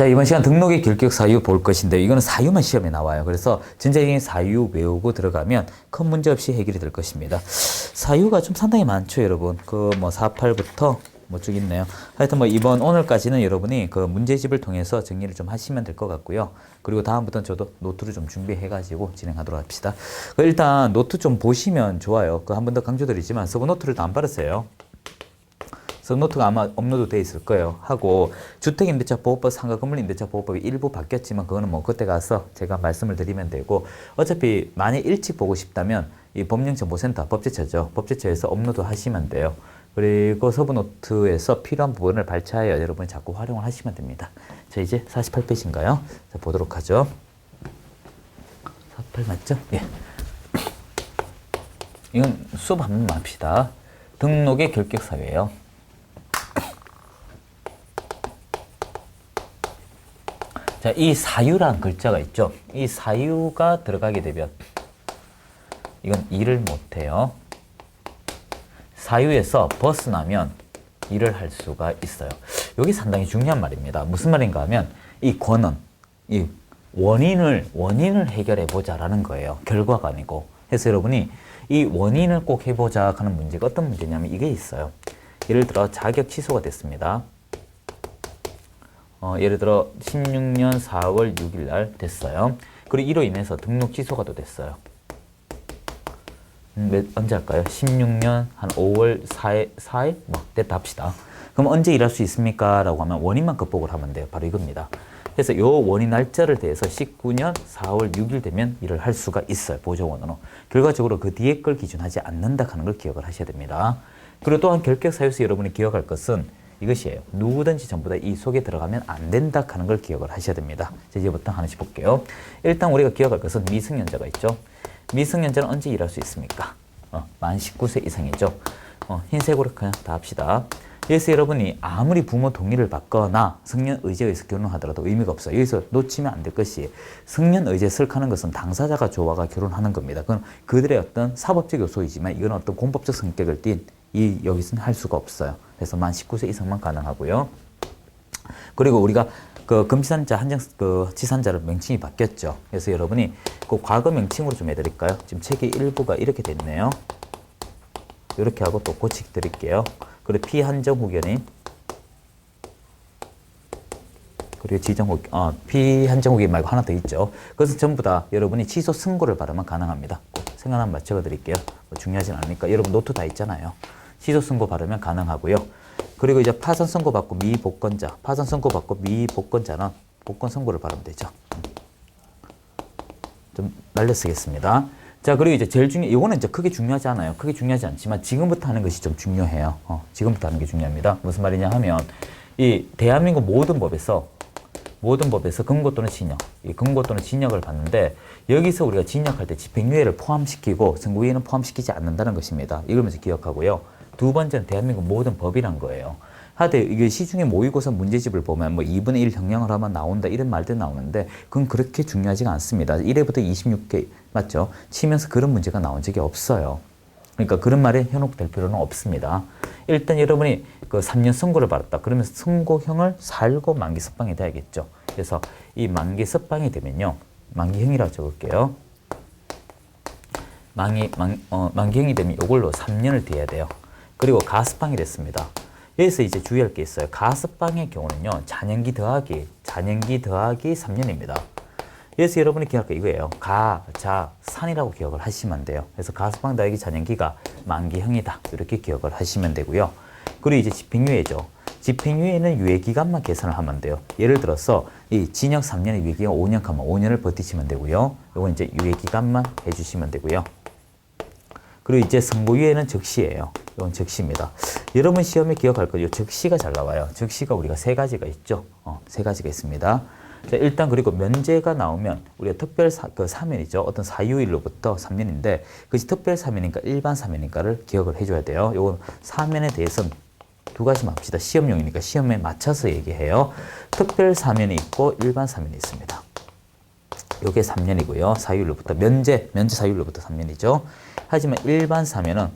자, 이번 시간 등록의 결격 사유 볼 것인데 이거는 사유만 시험에 나와요. 그래서 전체적인 사유 외우고 들어가면 큰 문제 없이 해결이 될 것입니다. 사유가 좀 상당히 많죠, 여러분. 그 뭐 48부터 뭐쭉 있네요. 하여튼 뭐 이번 오늘까지는 여러분이 그 문제집을 통해서 정리를 좀 하시면 될 것 같고요. 그리고 다음부터는 저도 노트를 좀 준비해가지고 진행하도록 합시다. 그 일단 노트 좀 보시면 좋아요. 그 한 번 더 강조드리지만 서브 노트를 또안 받았어요. 서브노트가 아마 업로드 돼 있을 거예요. 하고 주택임대차 보호법 상가 건물임대차 보호법이 일부 바뀌었지만 그거는 뭐 그때 가서 제가 말씀을 드리면 되고 어차피 만약 일찍 보고 싶다면 이 법령정보센터 법제처죠. 법제처에서 업로드 하시면 돼요. 그리고 서브노트에서 필요한 부분을 발췌하여 여러분이 자꾸 활용을 하시면 됩니다. 자 이제 48페이지인가요? 자 보도록 하죠. 48 맞죠? 예. 이건 수업 한 번만 합시다. 등록의 결격 사유예요. 자, 이 사유란 글자가 있죠. 이 사유가 들어가게 되면 이건 일을 못해요. 사유에서 벗어나면 일을 할 수가 있어요. 여기 상당히 중요한 말입니다. 무슨 말인가 하면 이 권은 이 원인을 원인을 해결해 보자라는 거예요. 결과가 아니고. 그래서 여러분이 이 원인을 꼭 해보자 하는 문제가 어떤 문제냐면 이게 있어요. 예를 들어 자격 취소가 됐습니다. 어, 예를 들어 16년 4월 6일 날 됐어요. 그리고 이로 인해서 등록 취소가 또 됐어요. 음, 몇, 언제 할까요? 16년 한 5월 4일, 4일? 뭐 됐다 합시다. 그럼 언제 일할 수 있습니까? 라고 하면 원인만 극복을 하면 돼요. 바로 이겁니다. 그래서 요 원인 날짜를 대해서 19년 4월 6일 되면 일을 할 수가 있어요. 보조원으로. 결과적으로 그 뒤에 걸 기준하지 않는다 하는 걸 기억을 하셔야 됩니다. 그리고 또한 결격 사유에서 여러분이 기억할 것은 이것이에요. 누구든지 전부 다 이 속에 들어가면 안 된다 하는 걸 기억을 하셔야 됩니다. 자, 이제부터 하나씩 볼게요. 일단 우리가 기억할 것은 미성년자가 있죠. 미성년자는 언제 일할 수 있습니까? 어, 만 19세 이상이죠. 어, 흰색으로 그냥 다 합시다. 그래서 여러분이 아무리 부모 동의를 받거나 성년 의지에 의해서 결혼하더라도 의미가 없어요. 여기서 놓치면 안 될 것이 성년 의지에 설하는 것은 당사자가 좋아가 결혼하는 겁니다. 그건 그들의 어떤 사법적 요소이지만 이건 어떤 공법적 성격을 띤 이 여기서는 할 수가 없어요. 그래서 만 19세 이상만 가능하고요. 그리고 우리가 그 금지산자 한정 그 지산자를 명칭이 바뀌었죠. 그래서 여러분이 그 과거 명칭으로 좀 해드릴까요? 지금 책의 일부가 이렇게 됐네요. 이렇게 하고 또 고치 드릴게요. 그리고 피한정 후견인 그리고 지정 후 어, 피한정 후견 말고 하나 더 있죠. 그것은 전부 다 여러분이 취소 승고를 받으면 가능합니다. 생각 한번 맞춰 드릴게요. 뭐 중요하진 않으니까 여러분 노트 다 있잖아요. 취소 승고 받으면 가능하고요. 그리고 이제 파산 선고 받고 미복권자, 파산 선고 받고 미복권자는 복권 선고를 받으면 되죠. 좀 날려 쓰겠습니다. 자, 그리고 이제 제일 중요, 이거는 이제 크게 중요하지 않아요. 크게 중요하지 않지만 지금부터 하는 것이 좀 중요해요. 어, 지금부터 하는 게 중요합니다. 무슨 말이냐 하면 이 대한민국 모든 법에서 모든 법에서 금고 또는 징역, 이 금고 또는 징역을 받는데 여기서 우리가 징역할 때 집행유예를 포함시키고 선고유예는 포함시키지 않는다는 것입니다. 먼저 기억하고요. 두 번째는 대한민국 모든 법이란 거예요. 하되 이게 시중에 모의고사 문제집을 보면 뭐 2분의 1 형량을 하면 나온다 이런 말들 나오는데 그건 그렇게 중요하지가 않습니다. 1회부터 26개 맞죠? 치면서 그런 문제가 나온 적이 없어요. 그러니까 그런 말에 현혹될 필요는 없습니다. 일단 여러분이 그 3년 선고를 받았다. 그러면 선고형을 살고 만기 석방이 돼야겠죠. 그래서 이 만기 석방이 되면요. 만기형이라고 적을게요. 만기, 만, 어, 만기형이 되면 이걸로 3년을 뒤해야 돼요. 그리고 가석방이 됐습니다. 여기서 이제 주의할 게 있어요. 가석방의 경우는요, 잔연기 더하기, 잔연기 더하기 3년입니다. 그래서 여러분이 기억할 거 이거예요. 가, 자, 산이라고 기억을 하시면 돼요. 그래서 가석방 더하기 잔연기가 만기형이다. 이렇게 기억을 하시면 되고요. 그리고 이제 집행유예죠. 집행유예는 유예기간만 계산을 하면 돼요. 예를 들어서 이 징역 3년의 유예기간 5년 하면 5년을 버티시면 되고요. 이건 이제 유예기간만 해주시면 되고요. 그리고 이제 선고유예는 적시예요. 이건 적시입니다. 여러분 시험에 기억할 거죠. 적시가 잘 나와요. 적시가 우리가 세 가지가 있죠. 어, 세 가지가 있습니다. 자, 일단 그리고 면제가 나오면 우리가 특별 사, 그 사면이죠. 어떤 사유일로부터 3년인데 그것이 특별 사면인가 일반 사면인가를 기억을 해줘야 돼요. 요건 사면에 대해서는 두 가지만 합시다. 시험용이니까 시험에 맞춰서 얘기해요. 특별 사면이 있고 일반 사면이 있습니다. 요게 3년이고요. 사유일로부터 면제, 면제 사유일로부터 3년이죠. 하지만 일반 사면은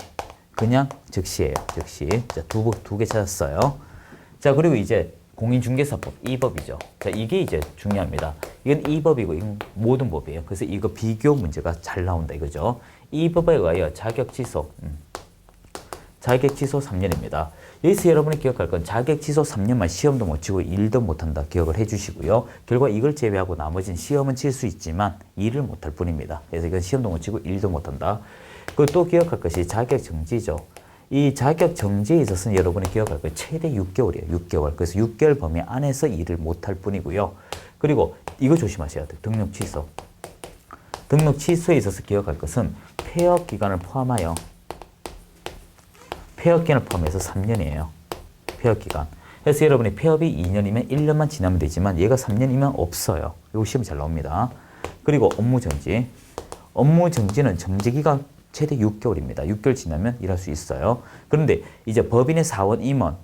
그냥 즉시예요. 즉시. 자, 두, 두 개 찾았어요. 자, 그리고 이제 공인중개사법 2법이죠. 자, 이게 이제 중요합니다. 이건 2법이고 이건 모든 법이에요. 그래서 이거 비교 문제가 잘 나온다 이거죠. 2법에 의하여 자격 취소. 음. 자격 취소 3년입니다. 여기서 여러분이 기억할 건 자격 취소 3년만 시험도 못 치고 일도 못 한다 기억을 해 주시고요. 결과 이걸 제외하고 나머지는 시험은 칠 수 있지만 일을 못할 뿐입니다. 그래서 이건 시험도 못 치고 일도 못 한다. 그리고 또 기억할 것이 자격 정지죠. 이 자격 정지에 있어서는 여러분이 기억할 거 최대 6개월이에요. 6개월. 그래서 6개월 범위 안에서 일을 못할 뿐이고요. 그리고 이거 조심하셔야 돼요. 등록 취소. 등록 취소에 있어서 기억할 것은 폐업 기간을 포함하여 폐업 기간을 포함해서 3년이에요. 폐업 기간. 그래서 여러분이 폐업이 2년이면 1년만 지나면 되지만 얘가 3년이면 없어요. 이거 시험 잘 나옵니다. 그리고 업무 정지. 업무 정지는 정지 기간 최대 6개월입니다. 6개월 지나면 일할 수 있어요. 그런데 이제 법인의 사원 임원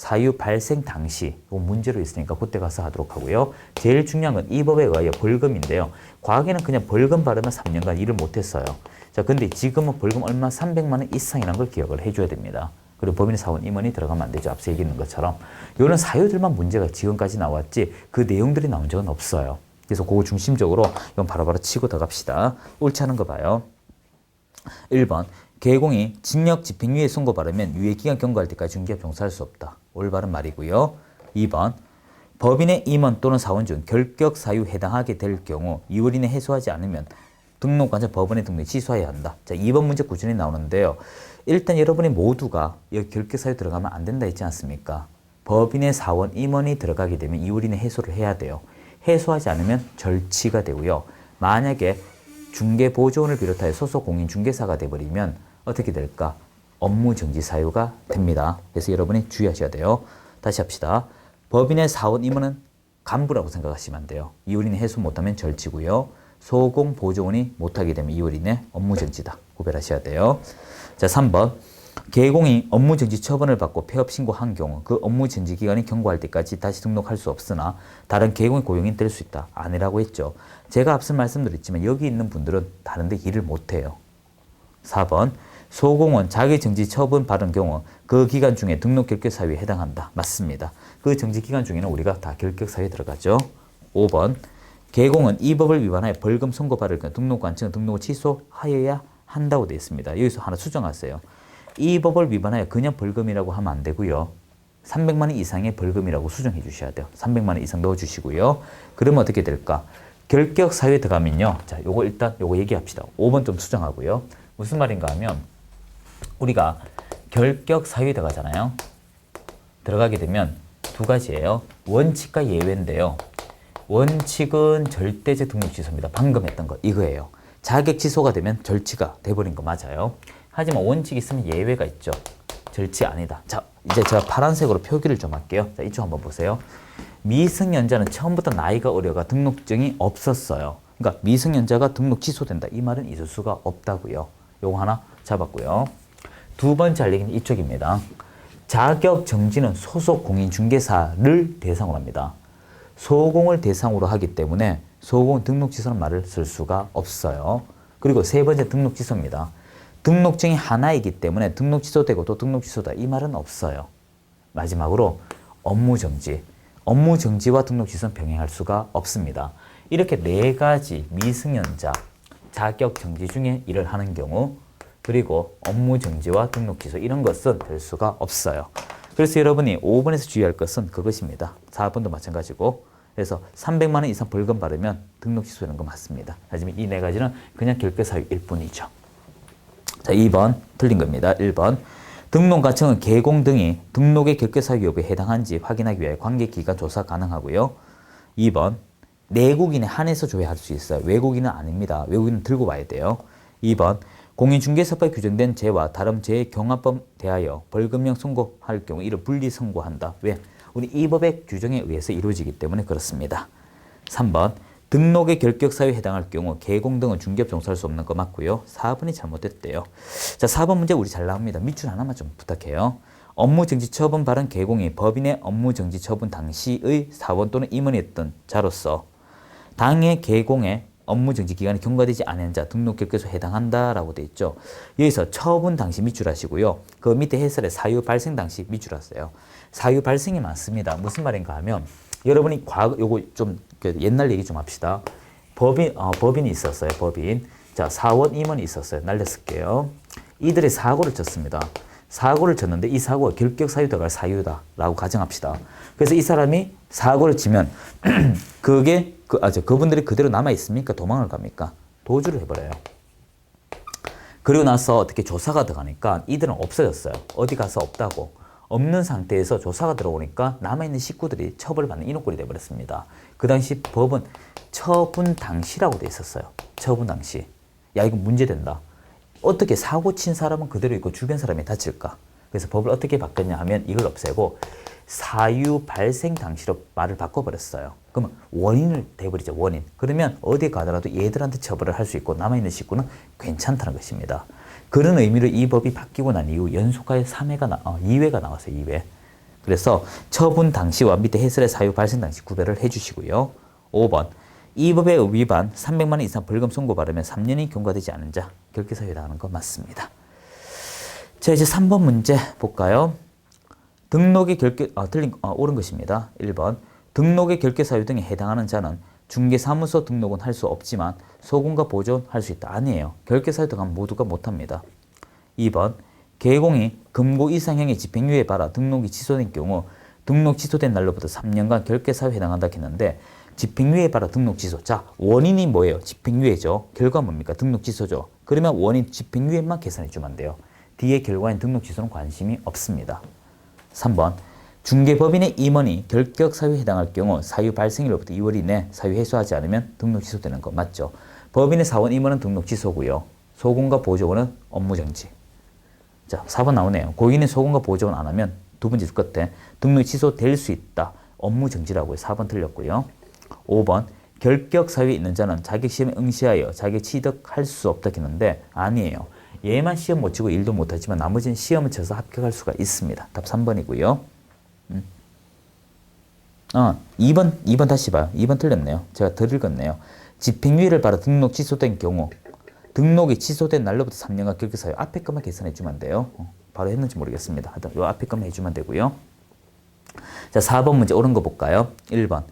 사유 발생 당시 이 문제로 있으니까 그때 가서 하도록 하고요. 제일 중요한 건 이 법에 의하여 벌금인데요. 과거에는 그냥 벌금 받으면 3년간 일을 못했어요. 자, 근데 지금은 벌금 얼마 300만 원 이상이라는 걸 기억을 해줘야 됩니다. 그리고 법인의 사원 임원이 들어가면 안 되죠. 앞서 얘기했는 것처럼. 이런 사유들만 문제가 지금까지 나왔지 그 내용들이 나온 적은 없어요. 그래서 그거 중심적으로 이건 바로바로 치고 들어갑시다. 옳지 않은 거 봐요. 1번 개공이 징역 집행유예 선고 받으면 유예기간 경과할 때까지 중개업 종사할 수 없다. 올바른 말이고요. 2번 법인의 임원 또는 사원 중 결격 사유 해당하게 될 경우 2월 이내 해소하지 않으면 등록관자 법원에 등록 취소해야 한다. 자, 2번 문제 꾸준히 나오는데요. 일단 여러분이 모두가 여기 결격 사유 들어가면 안 된다 했지 않습니까? 법인의 사원 임원이 들어가게 되면 2월 이내 해소를 해야 돼요. 해소하지 않으면 절치가 되고요. 만약에 중개 보조원을 비롯하여 소속 공인 중개사가 돼버리면 어떻게 될까? 업무 정지 사유가 됩니다. 그래서 여러분이 주의하셔야 돼요. 다시 합시다. 법인의 사원 임원은 간부라고 생각하시면 안 돼요. 이율인이 해소 못하면 절치고요. 소공 보조원이 못하게 되면 이율인의 업무 정지다. 구별하셔야 돼요. 자, 3번. 개공이 업무 정지 처분을 받고 폐업 신고한 경우 그 업무 정지 기간이 경과할 때까지 다시 등록할 수 없으나 다른 개공의 고용인 될 수 있다. 아니라고 했죠. 제가 앞서 말씀드렸지만 여기 있는 분들은 다른데 일을 못 해요. 4번. 소공원 자기 정지 처분 받은 경우 그 기간 중에 등록 결격 사유에 해당한다. 맞습니다. 그 정지 기간 중에는 우리가 다 결격 사유에 들어가죠. 5번. 개공은 이 법을 위반하여 벌금 선고받을 경우 등록관청은 등록을 취소하여야 한다고 되어 있습니다. 여기서 하나 수정하세요. 이 법을 위반하여 그냥 벌금이라고 하면 안 되고요. 300만 원 이상의 벌금이라고 수정해 주셔야 돼요. 300만 원 이상 넣어 주시고요. 그러면 어떻게 될까? 결격 사유에 들어가면요. 자, 요거 일단 요거 얘기합시다. 5번 좀 수정하고요. 무슨 말인가 하면 우리가 결격 사유에 들어가잖아요. 들어가게 되면 두 가지예요. 원칙과 예외인데요. 원칙은 절대적 등록 취소입니다. 방금 했던 거 이거예요. 자격 취소가 되면 절치가 돼버린 거 맞아요. 하지만 원칙이 있으면 예외가 있죠. 절치 아니다. 자, 이제 제가 파란색으로 표기를 좀 할게요. 자, 이쪽 한번 보세요. 미성년자는 처음부터 나이가 어려가 등록증이 없었어요. 그러니까 미성년자가 등록 취소된다. 이 말은 있을 수가 없다고요. 요거 하나 잡았고요. 두 번째 할 얘기는 이쪽입니다. 자격 정지는 소속 공인 중개사를 대상으로 합니다. 소공을 대상으로 하기 때문에 소공 등록 취소는 말을 쓸 수가 없어요. 그리고 세 번째 등록 취소입니다. 등록증이 하나이기 때문에 등록 취소되고 또 등록 취소다 이 말은 없어요. 마지막으로 업무 정지. 업무 정지와 등록 취소는 병행할 수가 없습니다. 이렇게 네 가지 미승연자 자격 정지 중에 일을 하는 경우 그리고 업무 정지와 등록 취소 이런 것은 될 수가 없어요. 그래서 여러분이 5번에서 주의할 것은 그것입니다. 4번도 마찬가지고 그래서 300만 원 이상 벌금 받으면 등록 취소되는 거 맞습니다. 하지만 이 네 가지는 그냥 결격 사유일 뿐이죠. 자, 2번 틀린 겁니다. 1번 등록 가청은 개공 등이 등록의 결격 사유 여부에 해당한지 확인하기 위해 관계 기관 조사 가능하고요. 2번 내국인에 한해서 조회할 수 있어요. 외국인은 아닙니다. 외국인은 들고 와야 돼요. 2번 공인중개사법에 규정된 죄와 다른 죄의 경합범 대하여 벌금형 선고할 경우 이를 분리 선고한다. 왜? 우리 이 법의 규정에 의해서 이루어지기 때문에 그렇습니다. 3번 등록의 결격 사유에 해당할 경우 개공 등은 중개업 종사할 수 없는 거 맞고요. 4번이 잘못됐대요. 자, 4번 문제 우리 잘 나옵니다. 밑줄 하나만 좀 부탁해요. 업무 정지 처분 발언 개공이 법인의 업무 정지 처분 당시의 사원 또는 임원이었던 자로서 당해 개공의 업무 정지 기간이 경과되지 않은 자 등록 결격에 해당한다라고 돼 있죠. 여기서 처분 당시 밑줄 하시고요. 그 밑에 해설에 사유 발생 당시 밑줄 하세요. 사유 발생이 많습니다. 무슨 말인가 하면 여러분이 과거 요거 좀그 옛날 얘기 좀 합시다. 법인 어, 법인이 있었어요. 법인. 자, 사원 임원이 있었어요. 날렸을게요. 이들이 사고를 쳤습니다. 사고를 쳤는데 이 사고가 결격 사유다가 사유다라고 가정합시다. 그래서 이 사람이 사고를 치면 그게 그 아 저 그분들이 그대로 남아 있습니까? 도망을 갑니까? 도주를 해버려요. 그리고 나서 어떻게 조사가 들어가니까 이들은 없어졌어요. 어디 가서 없다고. 없는 상태에서 조사가 들어오니까 남아있는 식구들이 처벌받는 인호꼴이 돼버렸습니다. 그 당시 법은 처분 당시라고 돼 있었어요. 처분 당시. 야, 이거 문제된다. 어떻게 사고 친 사람은 그대로 있고 주변 사람이 다칠까? 그래서 법을 어떻게 바꿨냐 하면 이걸 없애고 사유 발생 당시로 말을 바꿔버렸어요. 그러면 원인을 대버리죠, 원인. 그러면 어디 가더라도 얘들한테 처벌을 할 수 있고 남아있는 식구는 괜찮다는 것입니다. 그런 의미로 이 법이 바뀌고 난 이후 연속하여 3회가 나, 어, 2회가 나왔어요, 2회. 그래서 처분 당시와 밑에 해설의 사유 발생 당시 구별을 해주시고요. 5번. 이 법의 위반 300만 원 이상 벌금 선고 받으면 3년이 경과되지 않은 자 결계사유에 해당하는 거 맞습니다. 자 이제 3번 문제 볼까요? 등록의 결계 아 틀린 아, 옳은 것입니다. 1번 등록의 결계 사유 등에 해당하는 자는 중개사무소 등록은 할 수 없지만 소금과 보존 할 수 있다. 아니에요. 결계 사유 등은 모두가 못합니다. 2번 개공이 금고 이상형의 집행유예 바라 등록이 취소된 경우 등록 취소된 날로부터 3년간 결계 사유에 해당한다 했는데 집행유예 바라 등록 취소. 자, 원인이 뭐예요? 집행유예죠. 결과 뭡니까? 등록 취소죠. 그러면 원인 집행유예만 계산해 주면 돼요. 뒤에 결과인 등록 취소는 관심이 없습니다. 3번 중개법인의 임원이 결격 사유에 해당할 경우 사유 발생일로부터 2월 이내 사유 해소하지 않으면 등록 취소되는 거 맞죠? 법인의 사원 임원은 등록 취소고요. 소금과 보조원은 업무 정지. 자, 4번 나오네요. 고인의 소금과 보조원 안 하면 두 번째 끝에 등록 취소될 수 있다. 업무 정지라고요. 4번 틀렸고요. 5번 결격 사유에 있는 자는 자격 시험에 응시하여 자격 취득할 수 없다 했는데 아니에요. 얘만 시험 못 치고 일도 못 하지만 나머지는 시험을 쳐서 합격할 수가 있습니다. 답 3번이고요. 음. 어, 2번 2번 다시 봐요. 2번 틀렸네요. 제가 덜 읽었네요. 집행유예를 받아 등록 취소된 경우 등록이 취소된 날로부터 3년간 결격 사유 앞에 것만 계산해 주면 돼요. 어, 바로 했는지 모르겠습니다. 하여튼 요 앞에 것만 해주면 되고요. 자, 4번 문제 옳은 거 볼까요? 1번.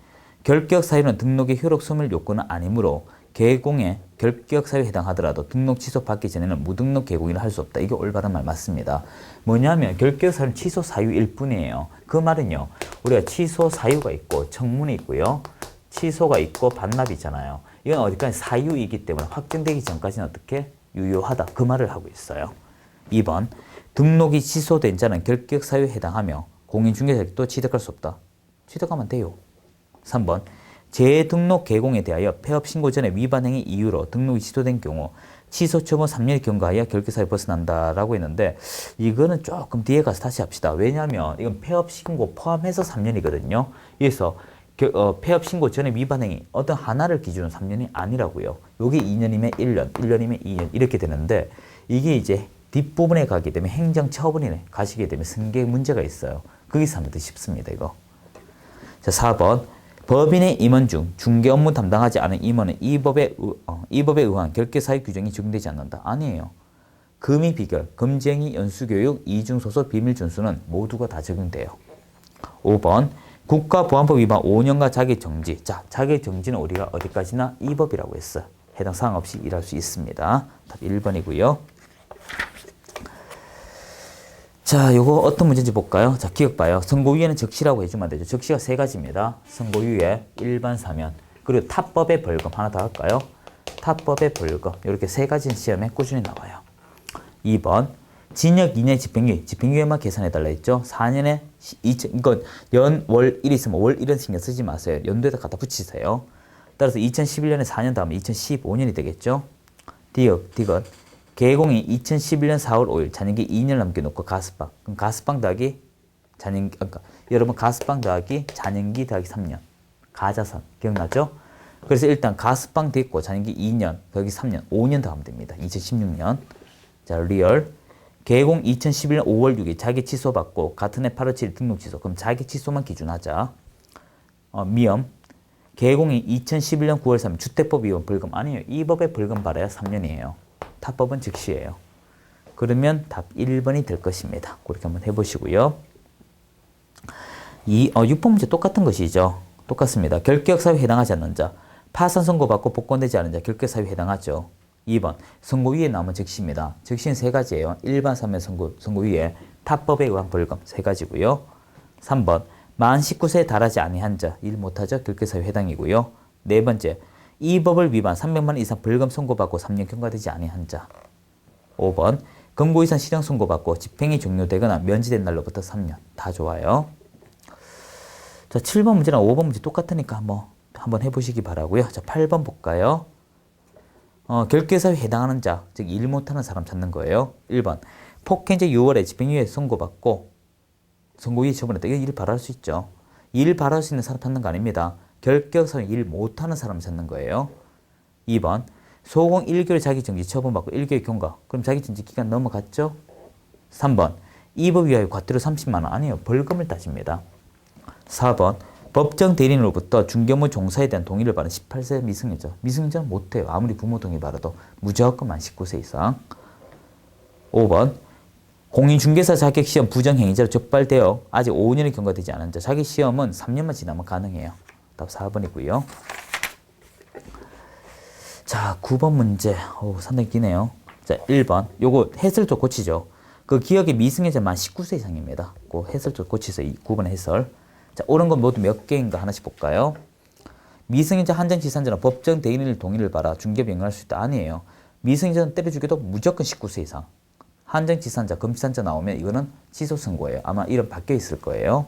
결격 사유는 등록의 효력 소멸 요건은 아니므로 개공에 결격 사유에 해당하더라도 등록 취소 받기 전에는 무등록 개공이라 할수 없다. 이게 올바른 말 맞습니다. 뭐냐면 결격 사유는 취소 사유일 뿐이에요. 그 말은요. 우리가 취소 사유가 있고 청문이 있고요. 취소가 있고 반납이 있잖아요. 이건 어디까지 사유이기 때문에 확정되기 전까지는 어떻게 유효하다. 그 말을 하고 있어요. 2번. 등록이 취소된 자는 결격 사유에 해당하며 공인중개사도 취득할 수 없다. 취득하면 돼요. 3번 재등록 개공에 대하여 폐업 신고 전에 위반 행위 이유로 등록이 취소된 경우 취소 처분 3년이 경과하여 결계사유 벗어난다라고 했는데 이거는 조금 뒤에 가서 다시 합시다. 왜냐하면 이건 폐업 신고 포함해서 3년이거든요. 그래서 겨- 어, 폐업 신고 전에 위반 행위 어떤 하나를 기준으로 3년이 아니라고요. 여기 2년이면 1년, 1년이면 2년 이렇게 되는데 이게 이제 뒷부분에 가게 되면 행정 처분에 가시게 되면 승계 문제가 있어요. 거기서 하면 더 쉽습니다. 이거. 자, 4번. 법인의 임원 중 중개 업무 담당하지 않은 임원은 이 법에, 의- 어, 이 법에 의한 결계 사유 규정이 적용되지 않는다. 아니에요. 금이 비결, 금쟁이, 연수교육, 이중소소, 비밀 준수는 모두가 다 적용돼요. 5번. 국가보안법 위반 5년간 자격 정지. 자, 자격 정지는 우리가 어디까지나 이 법이라고 했어요. 해당 사항 없이 일할 수 있습니다. 답 1번이고요. 자, 요거 어떤 문제인지 볼까요? 자, 기억 봐요. 선고유예는 적시라고 해주면 안 되죠. 적시가 세 가지입니다. 선고유예, 일반 사면, 그리고 타법의 벌금 하나 더 할까요? 타법의 벌금 이렇게 세 가지 시험에 꾸준히 나와요. 2번 징역 2년 집행유예, 집행유예만 계산해달라 했죠. 4년에 2천, 이건 연, 월, 일 있으면 월, 일은 신경 쓰지 마세요. 연도에다 갖다 붙이세요. 따라서 2011년에 4년 다음에 2015년이 되겠죠. 디귿, 디귿. 개공이 2011년 4월 5일 잔영기 2년 남겨놓고 가스방. 그럼 가스방 더하기 잔영, 그러니까 여러분 가스방 더하기 잔영기 더하기 3년. 가자선 기억나죠? 그래서 일단 가스방 됐고 잔영기 2년 거기 3년 5년 더 하면 됩니다. 2016년. 자 리얼. 개공 2011년 5월 6일 자기 취소 받고 같은 해 8월 7일 등록 취소. 그럼 자기 취소만 기준하자. 어, 미엄. 개공이 2011년 9월 3일 주택법 위반 벌금 아니에요. 이 법의 벌금 받아야 3년이에요. 타법은 즉시예요. 그러면 답 1번이 될 것입니다. 그렇게 한번 해보시고요. 이 어, 6번 문제 똑같은 것이죠. 똑같습니다. 결격 사유에 해당하지 않는 자, 파산 선고받고 복권되지 않은 자, 결격 사유에 해당하죠. 2번 선고 위에 나오면 즉시입니다. 즉시는 세 가지예요. 일반 사면 선고, 선고 위에 타법에 의한 벌금 세 가지고요. 3번 만 19세에 달하지 아니한 자, 일 못하죠. 결격 사유 해당이고요. 네 번째 이 법을 위반 300만 원 이상 벌금 선고받고 3년 경과되지 아니한 자. 5번 금고 이상 실형 선고받고 집행이 종료되거나 면제된 날로부터 3년. 다 좋아요. 자, 7번 문제랑 5번 문제 똑같으니까 한번 한번 해보시기 바라고요. 자, 8번 볼까요? 어, 결계사에 해당하는 자, 즉 일 못하는 사람 찾는 거예요. 1번 폭행죄 6월에 집행유예 선고받고 선고유예 처분했다. 이거 일 바랄 수 있죠. 일 바랄 수 있는 사람 찾는 거 아닙니다. 결격사유 일 못하는 사람 찾는 거예요. 2번 소공 1개월 자기정지 처분받고 1개월 경과. 그럼 자기정지 기간 넘어갔죠? 3번 이법 위하여 과태료 30만 원 아니에요. 벌금을 따집니다. 4번 법정 대리인으로부터 중개무 종사에 대한 동의를 받은 18세 미성년자. 미성년자는 못해요. 아무리 부모 동의 받아도 무조건 만 19세 이상. 5번 공인중개사 자격시험 부정행위자로 적발되어 아직 5년이 경과되지 않은 자. 자격시험은 3년만 지나면 가능해요. 답 4번이고요. 자, 9번 문제. 오, 상당히 기네요. 자, 1번. 요거 해설 좀 고치죠. 그 기억의 미승년자 만 19세 이상입니다. 그 해설 좀 고치세요. 이 9번 해설. 자, 옳은 건 모두 몇 개인가 하나씩 볼까요? 미승년자 한정 지산자는 법정 대리인을 동의를 받아 중개비 연관할 수 있다. 아니에요. 미승년자는 때려주기도 무조건 19세 이상. 한정 지산자, 금지산자 나오면 이거는 취소 선고예요. 아마 이름 바뀌어 있을 거예요.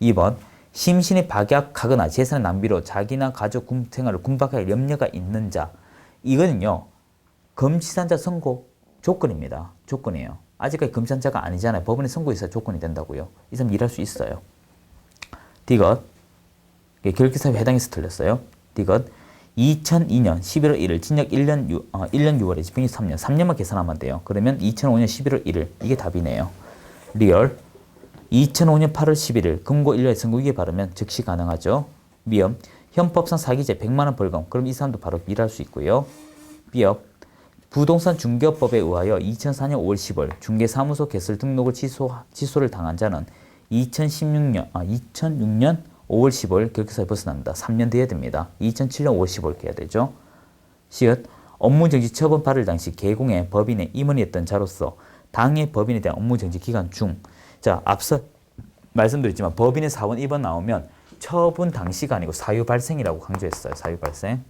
2번 심신이 박약하거나 재산의 낭비로 자기나 가족 군 생활을 군박할 염려가 있는 자. 이거는요 금지산자 선고 조건입니다. 조건이에요. 아직까지 금지산자가 아니잖아요. 법원에 선고 있어야 조건이 된다고요. 이 사람 일할 수 있어요. 디귿. 결기사유 해당해서 틀렸어요. 디귿. 2002년 11월 1일 징역 1년, 6, 어, 1년 6월에 집행이 3년. 3년만 계산하면 돼요. 그러면 2005년 11월 1일 이게 답이네요. 리얼 2005년 8월 11일 금고 1년에 선고기에 바르면 즉시 가능하죠. 미엄 현법상 사기죄 100만원 벌금 그럼 이 사람도 바로 일할 수 있고요. 비업 부동산 중개업법에 의하여 2004년 5월 10일 중개사무소 개설 등록을 취소, 취소를 당한 자는 2016년 아 2006년 5월 15일 결격사에 벗어납니다. 3년 뒤에 됩니다. 2007년 5월 15일 해야 되죠. 시읒 업무정지 처분 받을 당시 개공의 법인의 임원이었던 자로서 당의 법인에 대한 업무정지 기간 중 자, 앞서 말씀드렸지만 법인의 사원 2번 나오면 처분 당시가 아니고 사유 발생이라고 강조했어요. 사유 발생.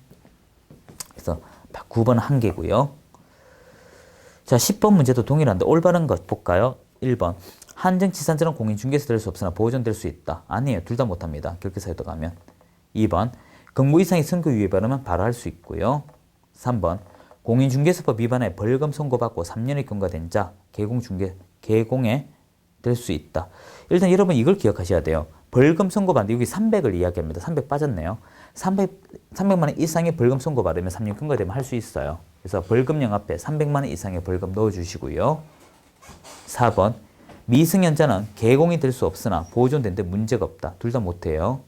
그래서 9번 한 개고요. 자, 10번 문제도 동일한데 올바른 것 볼까요? 1번. 한정치산자는 공인중개사 될수 없으나 보존될 수 있다. 아니에요. 둘 다 못합니다. 결계사유도 가면. 2번. 근무 이상의 선고 유예 바르면 바로 할수 있고요. 3번. 공인중개사법 위반에 벌금 선고받고 3년이 경과된 자 개공중개 개공에 될 수 있다. 일단 여러분 이걸 기억하셔야 돼요. 벌금 선고받는데 여기 300을 이야기합니다. 300 빠졌네요. 300, 300만 원 이상의 벌금 선고받으면 3년 근거되면 할 수 있어요. 그래서 벌금령 앞에 300만 원 이상의 벌금 넣어주시고요. 4번 미승연자는 개공이 될 수 없으나 보존된 데 문제가 없다. 둘 다 못해요.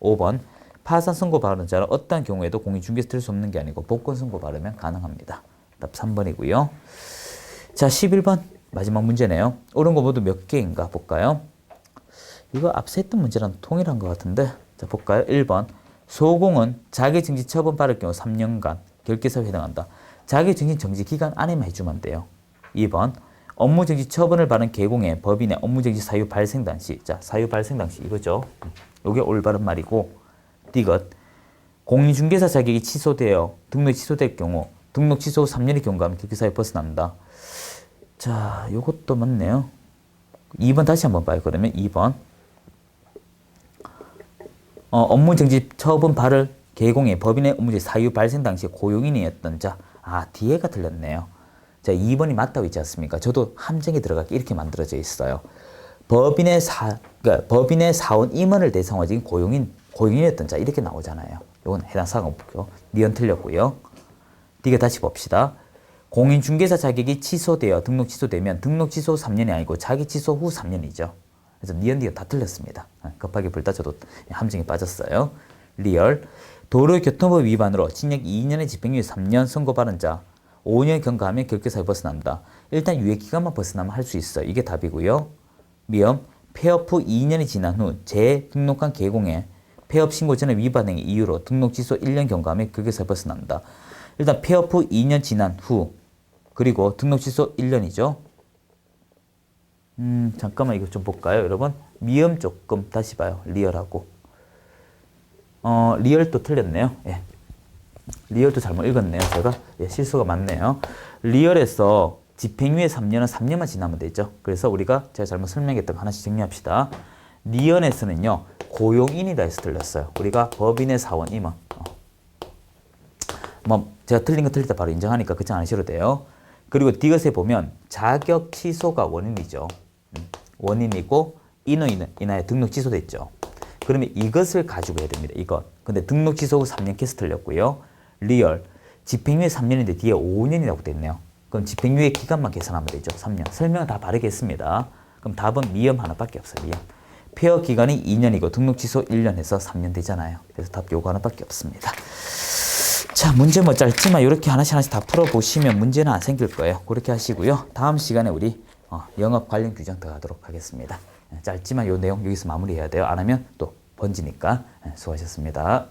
5번 파산 선고 받은 자는 어떠한 경우에도 공인중개사 될 수 없는 게 아니고 복권 선고 받으면 가능합니다. 답 3번이고요. 자 11번 마지막 문제네요. 옳은 거 모두 몇 개인가 볼까요? 이거 앞서 했던 문제랑 동일한 것 같은데 자 볼까요? 1번 소공은 자기증지 처분 받을 경우 3년간 결계사유에 해당한다. 자기증지 정지 기간 안에만 해주면 돼요. 2번 업무정지 처분을 받은 개공의 법인의 업무정지 사유 발생 당시 자 사유 발생 당시 이거죠. 이게 올바른 말이고 디귿 공인중개사 자격이 취소되어 등록 취소될 경우 등록 취소 후 3년의 경과하면 결계사유 벗어납니다. 자, 요것도 맞네요. 2번 다시 한번 봐요. 그러면 2번. 어, 업무정지 처분 발을 개공해 법인의 업무지 사유 발생 당시 고용인이었던 자. 아, 뒤에가 틀렸네요. 자, 2번이 맞다고 있지 않습니까? 저도 함정에 들어가게 이렇게 만들어져 있어요. 법인의 사, 그러니까 법인의 사원 임원을 대상으로 지금 고용인, 고용인이었던 자. 이렇게 나오잖아요. 이건 해당 사항 없고요. 니은 틀렸고요. 뒤에 다시 봅시다. 공인중개사 자격이 취소되어 등록 취소되면 등록 취소 후 3년이 아니고 자기 취소 후 3년이죠. 그래서 니언디가 다 틀렸습니다. 아, 급하게 불따져도 함정에 빠졌어요. 리얼 도로교통법 위반으로 징역 2년의 집행유예 3년 선고받은 자 5년 경과하면 결계사유 벗어난다. 일단 유예 기간만 벗어나면 할 수 있어. 이게 답이고요. 미엄 폐업 후 2년이 지난 후 재등록한 계공에 폐업 신고 전에 위반 행위 이유로 등록 취소 1년 경과 및 극에서 벗어난다. 일단 폐업 후 2년 지난 후 그리고 등록 취소 1년이죠. 음, 잠깐만 이거 좀 볼까요, 여러분? 미음 조금 다시 봐요. 리얼하고. 어, 리얼도 틀렸네요. 예. 리얼도 잘못 읽었네요. 제가 예, 실수가 많네요. 리얼에서 집행유예 3년은 3년만 지나면 되죠. 그래서 우리가 제가 잘못 설명했던 거 하나씩 정리합시다. 리언에서는요 고용인이다 해서 틀렸어요. 우리가 법인의 사원 임원. 어. 뭐 제가 틀린 거때 바로 인정하니까 안 하셔도 돼요. 그리고 디귿에 보면 자격 취소가 원인이죠. 음, 원인이고 인허인은 인하에 등록 취소됐죠. 그러면 이것을 가지고 해야 됩니다. 이것. 근데 등록 취소 후 3년 캐스 틀렸고요. 리얼 집행유예 3년인데 뒤에 5년이라고 돼 있네요. 그럼 집행유예 기간만 계산하면 되죠. 3년. 설명은 다 바르게 했습니다. 그럼 답은 미음 하나밖에 없어요. 폐업 기간이 2년이고 등록 취소 1년 해서 3년 되잖아요. 그래서 답 요거 하나밖에 없습니다. 자, 문제 뭐 짧지만 이렇게 하나씩 하나씩 다 풀어보시면 문제는 안 생길 거예요. 그렇게 하시고요. 다음 시간에 우리 어, 영업 관련 규정 더 하도록 하겠습니다. 짧지만 요 내용 여기서 마무리해야 돼요. 안 하면 또 번지니까 예, 수고하셨습니다.